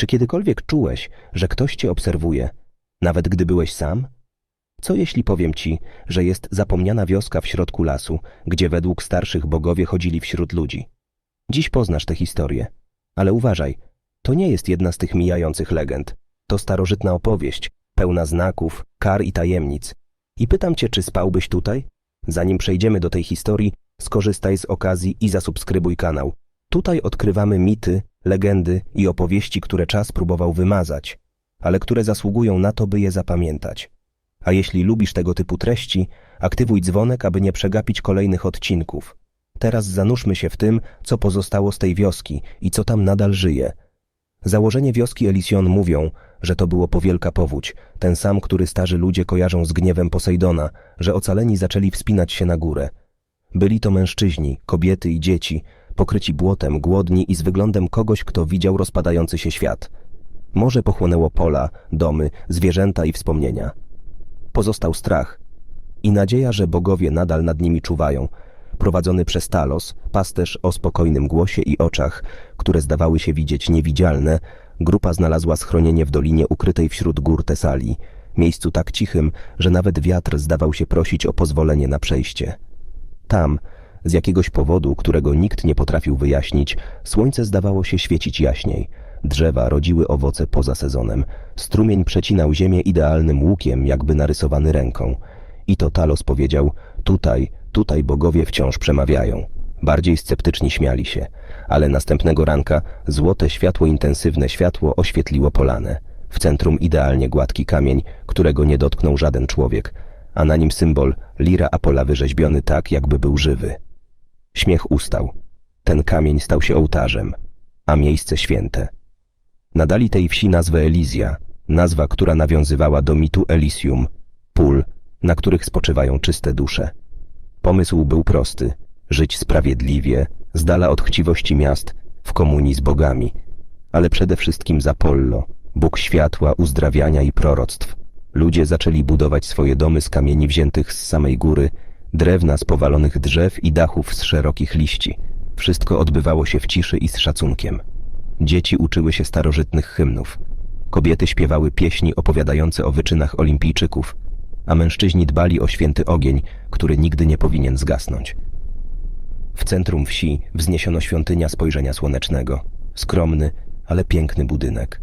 Czy kiedykolwiek czułeś, że ktoś cię obserwuje, nawet gdy byłeś sam? Co jeśli powiem ci, że jest zapomniana wioska w środku lasu, gdzie według starszych bogowie chodzili wśród ludzi? Dziś poznasz tę historię. Ale uważaj, to nie jest jedna z tych mijających legend. To starożytna opowieść, pełna znaków, kar i tajemnic. I pytam cię, czy spałbyś tutaj? Zanim przejdziemy do tej historii, skorzystaj z okazji i zasubskrybuj kanał. Tutaj odkrywamy mity, legendy i opowieści, które czas próbował wymazać, ale które zasługują na to, by je zapamiętać. A jeśli lubisz tego typu treści, aktywuj dzwonek, aby nie przegapić kolejnych odcinków. Teraz zanurzmy się w tym, co pozostało z tej wioski i co tam nadal żyje. Założenie wioski Elysion mówią, że to było powielka powódź, ten sam, który starzy ludzie kojarzą z gniewem Posejdona, że ocaleni zaczęli wspinać się na górę. Byli to mężczyźni, kobiety i dzieci, pokryci błotem, głodni i z wyglądem kogoś, kto widział rozpadający się świat. Morze pochłonęło pola, domy, zwierzęta i wspomnienia. Pozostał strach i nadzieja, że bogowie nadal nad nimi czuwają, prowadzony przez Talos, pasterz o spokojnym głosie i oczach, które zdawały się widzieć niewidzialne, grupa znalazła schronienie w dolinie ukrytej wśród gór Tesalii, miejscu tak cichym, że nawet wiatr zdawał się prosić o pozwolenie na przejście. Tam, z jakiegoś powodu, którego nikt nie potrafił wyjaśnić, słońce zdawało się świecić jaśniej. Drzewa rodziły owoce poza sezonem. Strumień przecinał ziemię idealnym łukiem, jakby narysowany ręką. I to Talos powiedział, tutaj, tutaj bogowie wciąż przemawiają. Bardziej sceptyczni śmiali się, ale następnego ranka złote światło, intensywne światło oświetliło polanę. W centrum idealnie gładki kamień, którego nie dotknął żaden człowiek, a na nim symbol lira Apola wyrzeźbiony tak, jakby był żywy. Śmiech ustał. Ten kamień stał się ołtarzem, a miejsce święte. Nadali tej wsi nazwę Elizja, nazwa, która nawiązywała do mitu Elysium, pól, na których spoczywają czyste dusze. Pomysł był prosty: żyć sprawiedliwie, z dala od chciwości miast, w komunii z bogami, ale przede wszystkim z Apollo, Bóg światła, uzdrawiania i proroctw. Ludzie zaczęli budować swoje domy z kamieni wziętych z samej góry, drewna z powalonych drzew i dachów z szerokich liści. Wszystko odbywało się w ciszy i z szacunkiem. Dzieci uczyły się starożytnych hymnów. Kobiety śpiewały pieśni opowiadające o wyczynach olimpijczyków, a mężczyźni dbali o święty ogień, który nigdy nie powinien zgasnąć. W centrum wsi wzniesiono świątynia spojrzenia słonecznego. Skromny, ale piękny budynek.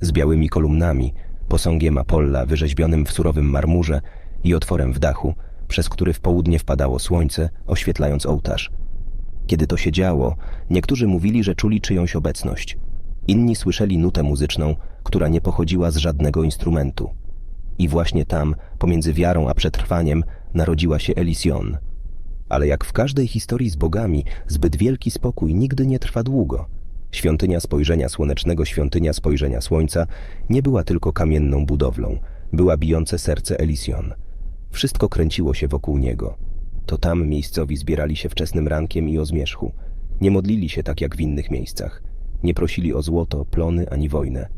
Z białymi kolumnami, posągiem Apolla wyrzeźbionym w surowym marmurze i otworem w dachu, przez który w południe wpadało słońce, oświetlając ołtarz. Kiedy to się działo, niektórzy mówili, że czuli czyjąś obecność. Inni słyszeli nutę muzyczną, która nie pochodziła z żadnego instrumentu. I właśnie tam, pomiędzy wiarą a przetrwaniem, narodziła się Elysion. Ale jak w każdej historii z bogami, zbyt wielki spokój nigdy nie trwa długo. Świątynia spojrzenia słonecznego, świątynia spojrzenia słońca nie była tylko kamienną budowlą, była bijące serce Elysion. Wszystko kręciło się wokół niego. To tam miejscowi zbierali się wczesnym rankiem i o zmierzchu. Nie modlili się tak jak w innych miejscach. Nie prosili o złoto, plony ani wojnę.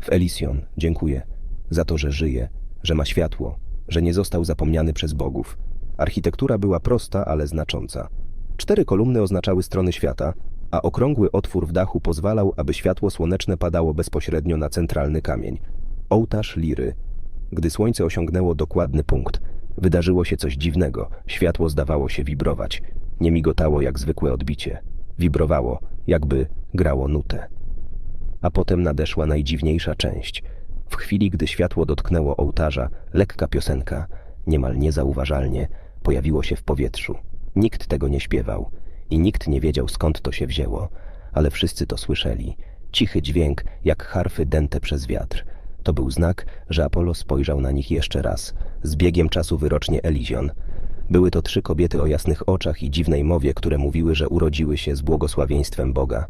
W Elysion dziękuję za to, że żyje, że ma światło, że nie został zapomniany przez bogów. Architektura była prosta, ale znacząca. Cztery kolumny oznaczały strony świata, a okrągły otwór w dachu pozwalał, aby światło słoneczne padało bezpośrednio na centralny kamień. Ołtarz liry. Gdy słońce osiągnęło dokładny punkt, wydarzyło się coś dziwnego. Światło zdawało się wibrować. Nie migotało jak zwykłe odbicie. Wibrowało, jakby grało nutę. A potem nadeszła najdziwniejsza część – w chwili, gdy światło dotknęło ołtarza, lekka piosenka, niemal niezauważalnie, pojawiło się w powietrzu. Nikt tego nie śpiewał i nikt nie wiedział skąd to się wzięło, ale wszyscy to słyszeli. Cichy dźwięk, jak harfy dęte przez wiatr. To był znak, że Apollo spojrzał na nich jeszcze raz, z biegiem czasu wyrocznie Elizion. Były to trzy kobiety o jasnych oczach i dziwnej mowie, które mówiły, że urodziły się z błogosławieństwem Boga.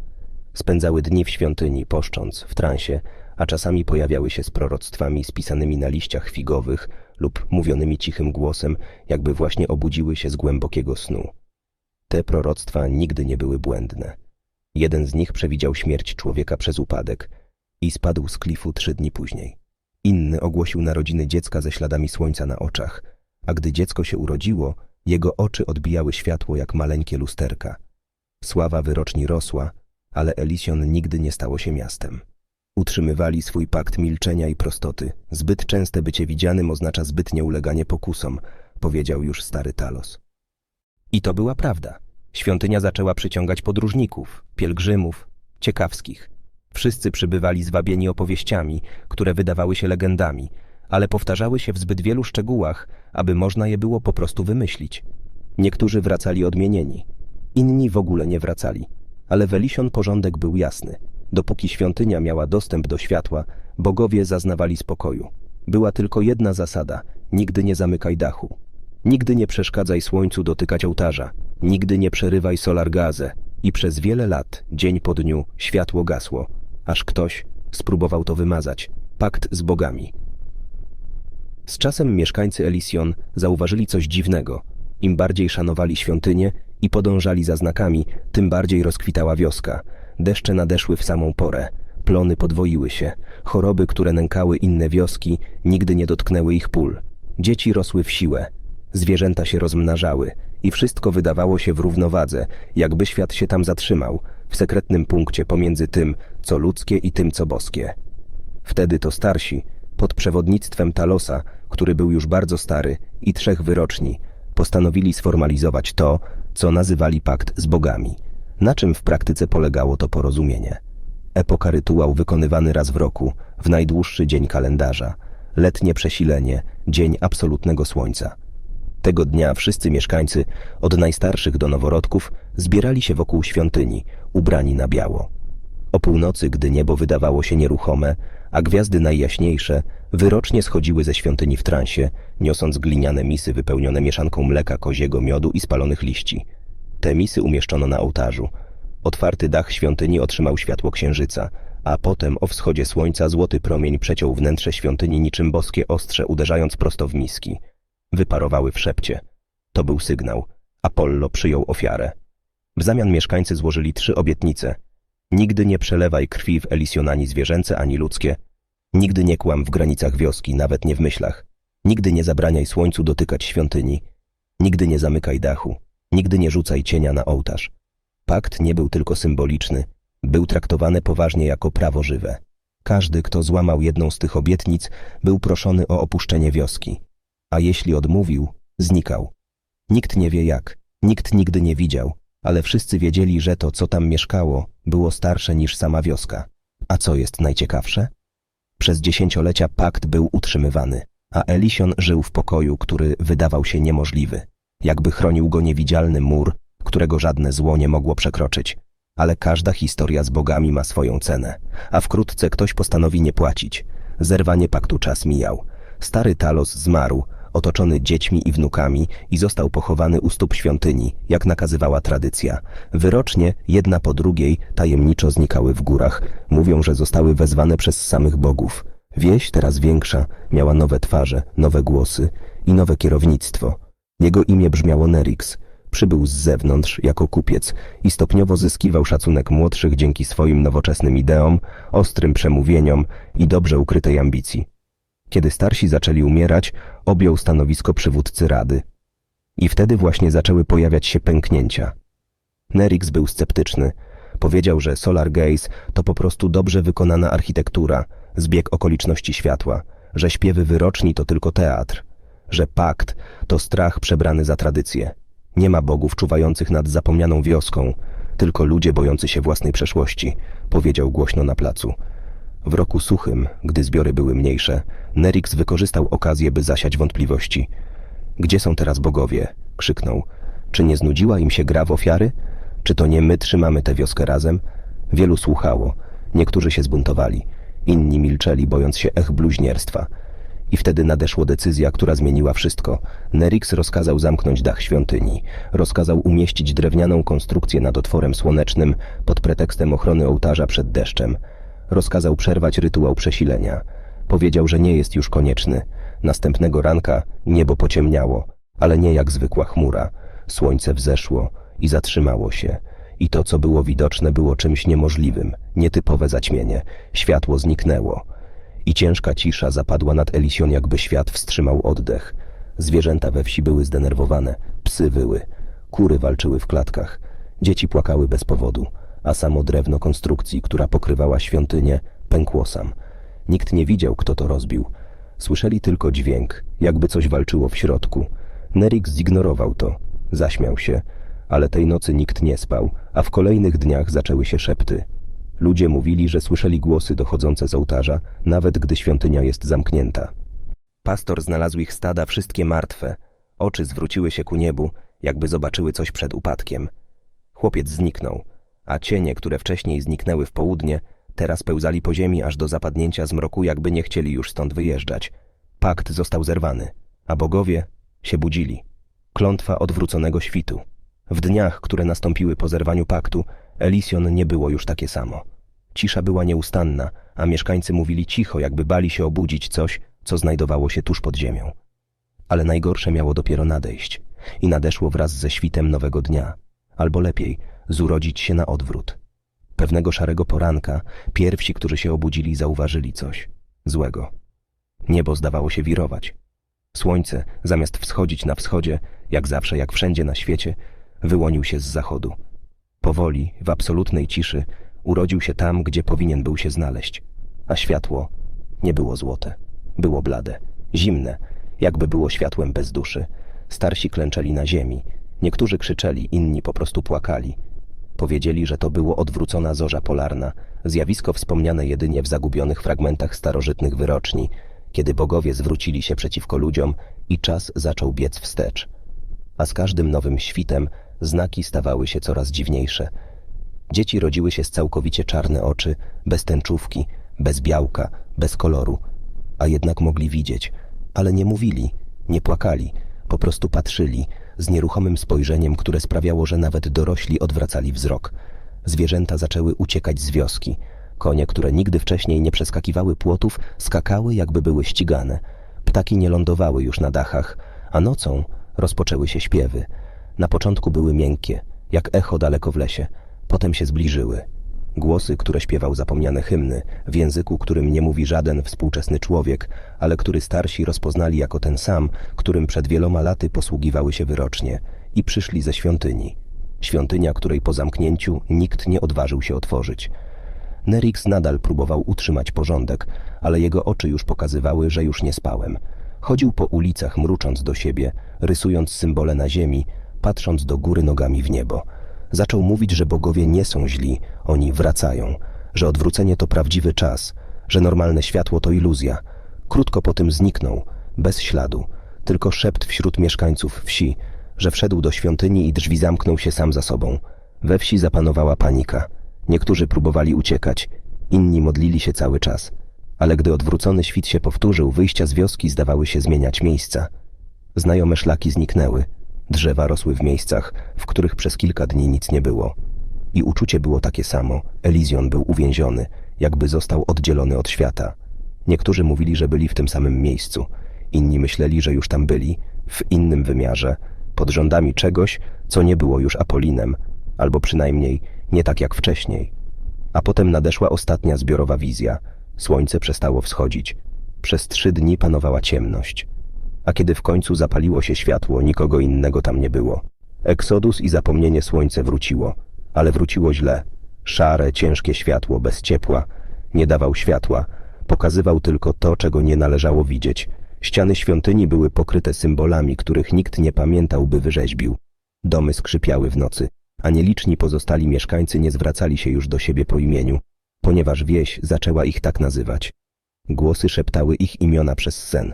Spędzały dni w świątyni, poszcząc, w transie, a czasami pojawiały się z proroctwami spisanymi na liściach figowych lub mówionymi cichym głosem, jakby właśnie obudziły się z głębokiego snu. Te proroctwa nigdy nie były błędne. Jeden z nich przewidział śmierć człowieka przez upadek i spadł z klifu trzy dni później. Inny ogłosił narodziny dziecka ze śladami słońca na oczach, a gdy dziecko się urodziło, jego oczy odbijały światło jak maleńkie lusterka. Sława wyroczni rosła, ale Elysion nigdy nie stało się miastem. Utrzymywali swój pakt milczenia i prostoty. Zbyt częste bycie widzianym oznacza zbytnie uleganie pokusom, powiedział już stary Talos. I to była prawda. Świątynia zaczęła przyciągać podróżników, pielgrzymów, ciekawskich. Wszyscy przybywali zwabieni opowieściami, które wydawały się legendami, ale powtarzały się w zbyt wielu szczegółach, aby można je było po prostu wymyślić. Niektórzy wracali odmienieni, inni w ogóle nie wracali, ale w Elision porządek był jasny. Dopóki świątynia miała dostęp do światła, bogowie zaznawali spokoju. Była tylko jedna zasada: nigdy nie zamykaj dachu. Nigdy nie przeszkadzaj słońcu dotykać ołtarza, nigdy nie przerywaj solar gazę. I przez wiele lat, dzień po dniu, światło gasło, aż ktoś spróbował to wymazać. Pakt z bogami. Z czasem mieszkańcy Elysion zauważyli coś dziwnego. Im bardziej szanowali świątynię i podążali za znakami, tym bardziej rozkwitała wioska. Deszcze nadeszły w samą porę. Plony podwoiły się. Choroby, które nękały inne wioski, nigdy nie dotknęły ich pól. Dzieci rosły w siłę. Zwierzęta się rozmnażały i wszystko wydawało się w równowadze, jakby świat się tam zatrzymał, w sekretnym punkcie pomiędzy tym, co ludzkie i tym, co boskie. Wtedy to starsi, pod przewodnictwem Talosa, który był już bardzo stary, i trzech wyroczni, postanowili sformalizować to, co nazywali pakt z bogami. Na czym w praktyce polegało to porozumienie? Epoka rytuał wykonywany raz w roku, w najdłuższy dzień kalendarza, letnie przesilenie, dzień absolutnego słońca. Tego dnia wszyscy mieszkańcy, od najstarszych do noworodków, zbierali się wokół świątyni, ubrani na biało. O północy, gdy niebo wydawało się nieruchome, a gwiazdy najjaśniejsze wyrocznie schodziły ze świątyni w transie, niosąc gliniane misy wypełnione mieszanką mleka koziego, miodu i spalonych liści. Te misy umieszczono na ołtarzu. Otwarty dach świątyni otrzymał światło księżyca, a potem o wschodzie słońca złoty promień przeciął wnętrze świątyni niczym boskie ostrze, uderzając prosto w miski. Wyparowały w szepcie. To był sygnał. Apollo przyjął ofiarę. W zamian mieszkańcy złożyli trzy obietnice. Nigdy nie przelewaj krwi w Elision ani zwierzęce, ani ludzkie. Nigdy nie kłam w granicach wioski, nawet nie w myślach. Nigdy nie zabraniaj słońcu dotykać świątyni. Nigdy nie zamykaj dachu. Nigdy nie rzucaj cienia na ołtarz. Pakt nie był tylko symboliczny, był traktowany poważnie jako prawo żywe. Każdy, kto złamał jedną z tych obietnic, był proszony o opuszczenie wioski. A jeśli odmówił, znikał. Nikt nie wie jak, nikt nigdy nie widział, ale wszyscy wiedzieli, że to, co tam mieszkało, było starsze niż sama wioska. A co jest najciekawsze? Przez dziesięciolecia pakt był utrzymywany, a Elision żył w pokoju, który wydawał się niemożliwy. Jakby chronił go niewidzialny mur, którego żadne zło nie mogło przekroczyć. Ale każda historia z bogami ma swoją cenę, a wkrótce ktoś postanowi nie płacić. Zerwanie paktu czas mijał. Stary Talos zmarł, otoczony dziećmi i wnukami i został pochowany u stóp świątyni, jak nakazywała tradycja. Wyrocznie, jedna po drugiej, tajemniczo znikały w górach. Mówią, że zostały wezwane przez samych bogów. Wieś, teraz większa, miała nowe twarze, nowe głosy i nowe kierownictwo. Jego imię brzmiało Nerix. Przybył z zewnątrz jako kupiec i stopniowo zyskiwał szacunek młodszych dzięki swoim nowoczesnym ideom, ostrym przemówieniom i dobrze ukrytej ambicji. Kiedy starsi zaczęli umierać, objął stanowisko przywódcy rady. I wtedy właśnie zaczęły pojawiać się pęknięcia. Nerix był sceptyczny. Powiedział, że Solar Gaze to po prostu dobrze wykonana architektura, zbieg okoliczności światła, że śpiewy wyroczni to tylko teatr, że pakt to strach przebrany za tradycję. Nie ma bogów czuwających nad zapomnianą wioską, tylko ludzie bojący się własnej przeszłości, powiedział głośno na placu. W roku suchym, gdy zbiory były mniejsze, Nerix wykorzystał okazję, by zasiać wątpliwości. Gdzie są teraz bogowie? krzyknął. Czy nie znudziła im się gra w ofiary? Czy to nie my trzymamy tę wioskę razem? Wielu słuchało. Niektórzy się zbuntowali. Inni milczeli, bojąc się ech bluźnierstwa. I wtedy nadeszła decyzja, która zmieniła wszystko. Nerix rozkazał zamknąć dach świątyni. Rozkazał umieścić drewnianą konstrukcję nad otworem słonecznym pod pretekstem ochrony ołtarza przed deszczem. Rozkazał przerwać rytuał przesilenia. Powiedział, że nie jest już konieczny. Następnego ranka niebo pociemniało, ale nie jak zwykła chmura. Słońce wzeszło i zatrzymało się. I to, co było widoczne, było czymś niemożliwym, nietypowe zaćmienie. Światło zniknęło. I ciężka cisza zapadła nad Elision, jakby świat wstrzymał oddech. Zwierzęta we wsi były zdenerwowane, psy wyły, kury walczyły w klatkach, dzieci płakały bez powodu, a samo drewno konstrukcji, która pokrywała świątynię, pękło sam. Nikt nie widział, kto to rozbił. Słyszeli tylko dźwięk, jakby coś walczyło w środku. Nerik zignorował to, zaśmiał się, ale tej nocy nikt nie spał, a w kolejnych dniach zaczęły się szepty. Ludzie mówili, że słyszeli głosy dochodzące z ołtarza, nawet gdy świątynia jest zamknięta. Pastor znalazł ich stada wszystkie martwe. Oczy zwróciły się ku niebu, jakby zobaczyły coś przed upadkiem. Chłopiec zniknął, a cienie, które wcześniej zniknęły w południe, teraz pełzali po ziemi aż do zapadnięcia zmroku, jakby nie chcieli już stąd wyjeżdżać. Pakt został zerwany, a bogowie się budzili. Klątwa odwróconego świtu. W dniach, które nastąpiły po zerwaniu paktu, Elysion nie było już takie samo. Cisza była nieustanna, a mieszkańcy mówili cicho, jakby bali się obudzić coś, co znajdowało się tuż pod ziemią. Ale najgorsze miało dopiero nadejść i nadeszło wraz ze świtem nowego dnia, albo lepiej, zurodzić się na odwrót. Pewnego szarego poranka pierwsi, którzy się obudzili, zauważyli coś złego. Niebo zdawało się wirować. Słońce, zamiast wschodzić na wschodzie, jak zawsze, jak wszędzie na świecie, wyłonił się z zachodu. Powoli, w absolutnej ciszy, urodził się tam, gdzie powinien był się znaleźć. A światło nie było złote. Było blade, zimne, jakby było światłem bez duszy. Starsi klęczeli na ziemi. Niektórzy krzyczeli, inni po prostu płakali. Powiedzieli, że to było odwrócona zorza polarna, zjawisko wspomniane jedynie w zagubionych fragmentach starożytnych wyroczni, kiedy bogowie zwrócili się przeciwko ludziom i czas zaczął biec wstecz. A z każdym nowym świtem znaki stawały się coraz dziwniejsze. Dzieci rodziły się z całkowicie czarne oczy, bez tęczówki, bez białka, bez koloru, a jednak mogli widzieć, ale nie mówili, nie płakali, po prostu patrzyli z nieruchomym spojrzeniem, które sprawiało, że nawet dorośli odwracali wzrok. Zwierzęta zaczęły uciekać z wioski. Konie, które nigdy wcześniej nie przeskakiwały płotów, skakały, jakby były ścigane. Ptaki nie lądowały już na dachach, a nocą rozpoczęły się śpiewy. Na początku były miękkie, jak echo daleko w lesie, potem się zbliżyły. Głosy, które śpiewał zapomniane hymny, w języku, którym nie mówi żaden współczesny człowiek, ale który starsi rozpoznali jako ten sam, którym przed wieloma laty posługiwały się wyrocznie i przyszli ze świątyni. Świątynia, której po zamknięciu nikt nie odważył się otworzyć. Nerix nadal próbował utrzymać porządek, ale jego oczy już pokazywały, że już nie spałem. Chodził po ulicach, mrucząc do siebie, rysując symbole na ziemi, patrząc do góry nogami w niebo. Zaczął mówić, że bogowie nie są źli, oni wracają, że odwrócenie to prawdziwy czas, że normalne światło to iluzja. Krótko po tym zniknął, bez śladu, tylko szept wśród mieszkańców wsi, że wszedł do świątyni i drzwi zamknął się sam za sobą. We wsi zapanowała panika. Niektórzy próbowali uciekać, inni modlili się cały czas. Ale gdy odwrócony świt się powtórzył, wyjścia z wioski zdawały się zmieniać miejsca. Znajome szlaki zniknęły, drzewa rosły w miejscach, w których przez kilka dni nic nie było. I uczucie było takie samo. Elizion był uwięziony, jakby został oddzielony od świata. Niektórzy mówili, że byli w tym samym miejscu. Inni myśleli, że już tam byli, w innym wymiarze, pod rządami czegoś, co nie było już Apolinem, albo przynajmniej nie tak jak wcześniej. A potem nadeszła ostatnia zbiorowa wizja. Słońce przestało wschodzić. Przez trzy dni panowała ciemność. A kiedy w końcu zapaliło się światło, nikogo innego tam nie było. Eksodus i zapomnienie słońce wróciło, ale wróciło źle. Szare, ciężkie światło, bez ciepła. Nie dawał światła, pokazywał tylko to, czego nie należało widzieć. Ściany świątyni były pokryte symbolami, których nikt nie pamiętał, by wyrzeźbił. Domy skrzypiały w nocy, a nieliczni pozostali mieszkańcy nie zwracali się już do siebie po imieniu, ponieważ wieś zaczęła ich tak nazywać. Głosy szeptały ich imiona przez sen.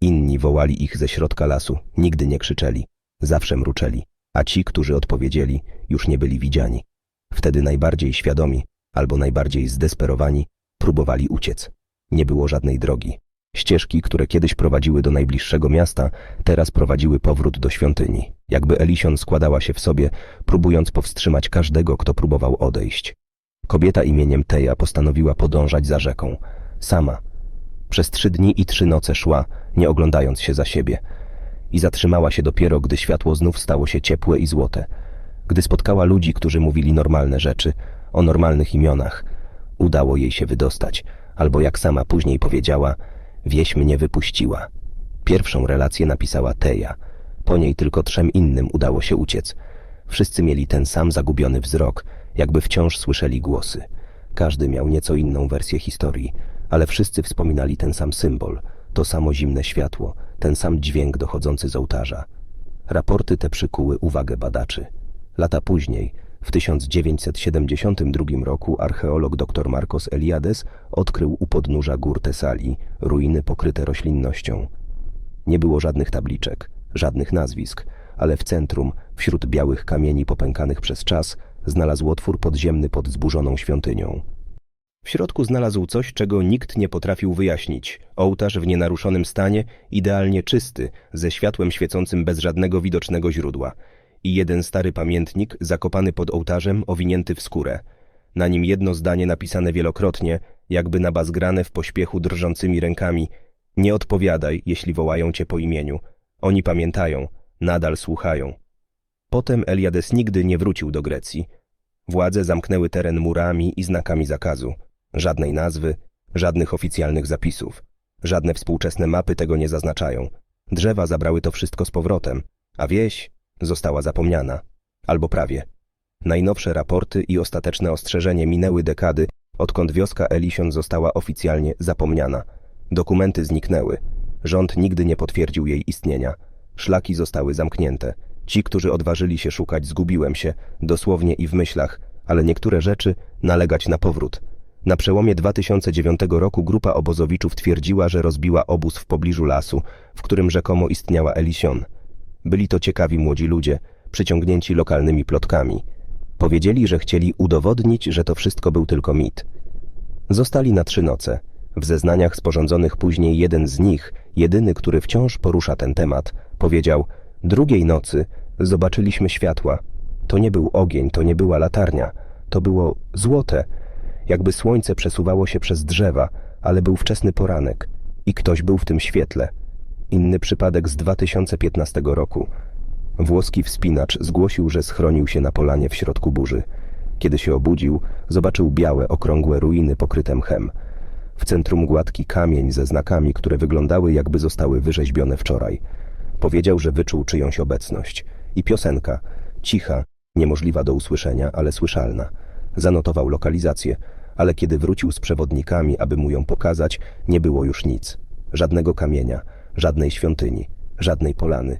Inni wołali ich ze środka lasu, nigdy nie krzyczeli, zawsze mruczeli, a ci, którzy odpowiedzieli, już nie byli widziani. Wtedy najbardziej świadomi, albo najbardziej zdesperowani, próbowali uciec. Nie było żadnej drogi. Ścieżki, które kiedyś prowadziły do najbliższego miasta, teraz prowadziły powrót do świątyni. Jakby Elision składała się w sobie, próbując powstrzymać każdego, kto próbował odejść. Kobieta imieniem Teja postanowiła podążać za rzeką. Sama. Przez trzy dni i trzy noce szła, nie oglądając się za siebie. I zatrzymała się dopiero, gdy światło znów stało się ciepłe i złote. Gdy spotkała ludzi, którzy mówili normalne rzeczy, o normalnych imionach, udało jej się wydostać, albo jak sama później powiedziała, wieś mnie wypuściła. Pierwszą relację napisała Teja. Po niej tylko trzem innym udało się uciec. Wszyscy mieli ten sam zagubiony wzrok, jakby wciąż słyszeli głosy. Każdy miał nieco inną wersję historii, ale wszyscy wspominali ten sam symbol, to samo zimne światło, ten sam dźwięk dochodzący z ołtarza. Raporty te przykuły uwagę badaczy. Lata później, w 1972 roku archeolog dr Marcos Eliades odkrył u podnóża gór Tesali ruiny pokryte roślinnością. Nie było żadnych tabliczek, żadnych nazwisk, ale w centrum, wśród białych kamieni popękanych przez czas, znalazł otwór podziemny pod zburzoną świątynią. W środku znalazł coś, czego nikt nie potrafił wyjaśnić. Ołtarz w nienaruszonym stanie, idealnie czysty, ze światłem świecącym bez żadnego widocznego źródła. I jeden stary pamiętnik, zakopany pod ołtarzem, owinięty w skórę. Na nim jedno zdanie napisane wielokrotnie, jakby nabazgrane w pośpiechu drżącymi rękami. Nie odpowiadaj, jeśli wołają cię po imieniu. Oni pamiętają, nadal słuchają. Potem Eliades nigdy nie wrócił do Grecji. Władze zamknęły teren murami i znakami zakazu. Żadnej nazwy, żadnych oficjalnych zapisów. Żadne współczesne mapy tego nie zaznaczają. Drzewa zabrały to wszystko z powrotem, a wieś została zapomniana. Albo prawie. Najnowsze raporty i ostateczne ostrzeżenie minęły dekady, odkąd wioska Elision została oficjalnie zapomniana. Dokumenty zniknęły. Rząd nigdy nie potwierdził jej istnienia. Szlaki zostały zamknięte. Ci, którzy odważyli się szukać, zgubiłem się, dosłownie i w myślach, ale niektóre rzeczy nalegać na powrót. Na przełomie 2009 roku grupa obozowiczów twierdziła, że rozbiła obóz w pobliżu lasu, w którym rzekomo istniała Elision. Byli to ciekawi młodzi ludzie, przyciągnięci lokalnymi plotkami. Powiedzieli, że chcieli udowodnić, że to wszystko był tylko mit. Zostali na trzy noce. W zeznaniach sporządzonych później jeden z nich, jedyny, który wciąż porusza ten temat, powiedział Drugiej nocy zobaczyliśmy światła. To nie był ogień, to nie była latarnia. To było złote, jakby słońce przesuwało się przez drzewa, ale był wczesny poranek i ktoś był w tym świetle. Inny przypadek z 2015 roku. Włoski wspinacz zgłosił, że schronił się na polanie w środku burzy. Kiedy się obudził, zobaczył białe, okrągłe ruiny pokryte mchem. W centrum gładki kamień ze znakami, które wyglądały jakby zostały wyrzeźbione wczoraj. Powiedział, że wyczuł czyjąś obecność. I piosenka, cicha, niemożliwa do usłyszenia, ale słyszalna. Zanotował lokalizację, ale kiedy wrócił z przewodnikami, aby mu ją pokazać, nie było już nic. Żadnego kamienia, żadnej świątyni, żadnej polany.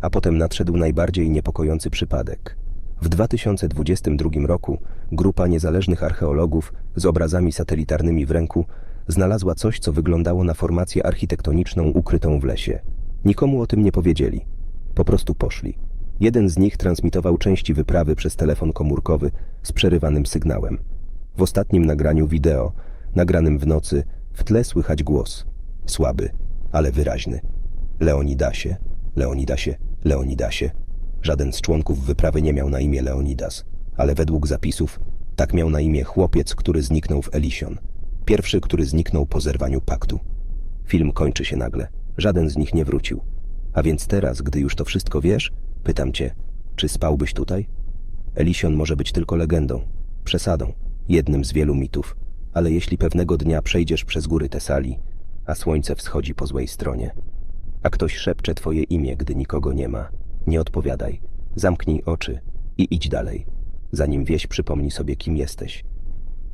A potem nadszedł najbardziej niepokojący przypadek. W 2022 roku grupa niezależnych archeologów z obrazami satelitarnymi w ręku znalazła coś, co wyglądało na formację architektoniczną ukrytą w lesie. Nikomu o tym nie powiedzieli. Po prostu poszli. Jeden z nich transmitował części wyprawy przez telefon komórkowy z przerywanym sygnałem. W ostatnim nagraniu wideo, nagranym w nocy, w tle słychać głos. Słaby, ale wyraźny. Leonidasie, Leonidasie, Leonidasie. Żaden z członków wyprawy nie miał na imię Leonidas, ale według zapisów tak miał na imię chłopiec, który zniknął w Elision. Pierwszy, który zniknął po zerwaniu paktu. Film kończy się nagle. Żaden z nich nie wrócił. A więc teraz, gdy już to wszystko wiesz, pytam cię, czy spałbyś tutaj? Elision może być tylko legendą, przesadą, jednym z wielu mitów, ale jeśli pewnego dnia przejdziesz przez góry Tesali, a słońce wschodzi po złej stronie, a ktoś szepcze twoje imię, gdy nikogo nie ma, nie odpowiadaj, zamknij oczy i idź dalej, zanim wieś przypomni sobie, kim jesteś.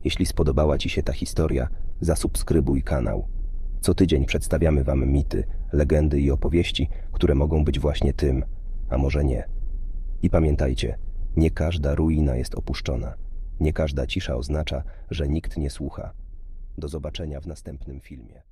Jeśli spodobała ci się ta historia, zasubskrybuj kanał. Co tydzień przedstawiamy wam mity, legendy i opowieści, które mogą być właśnie tym, a może nie. I pamiętajcie, nie każda ruina jest opuszczona. Nie każda cisza oznacza, że nikt nie słucha. Do zobaczenia w następnym filmie.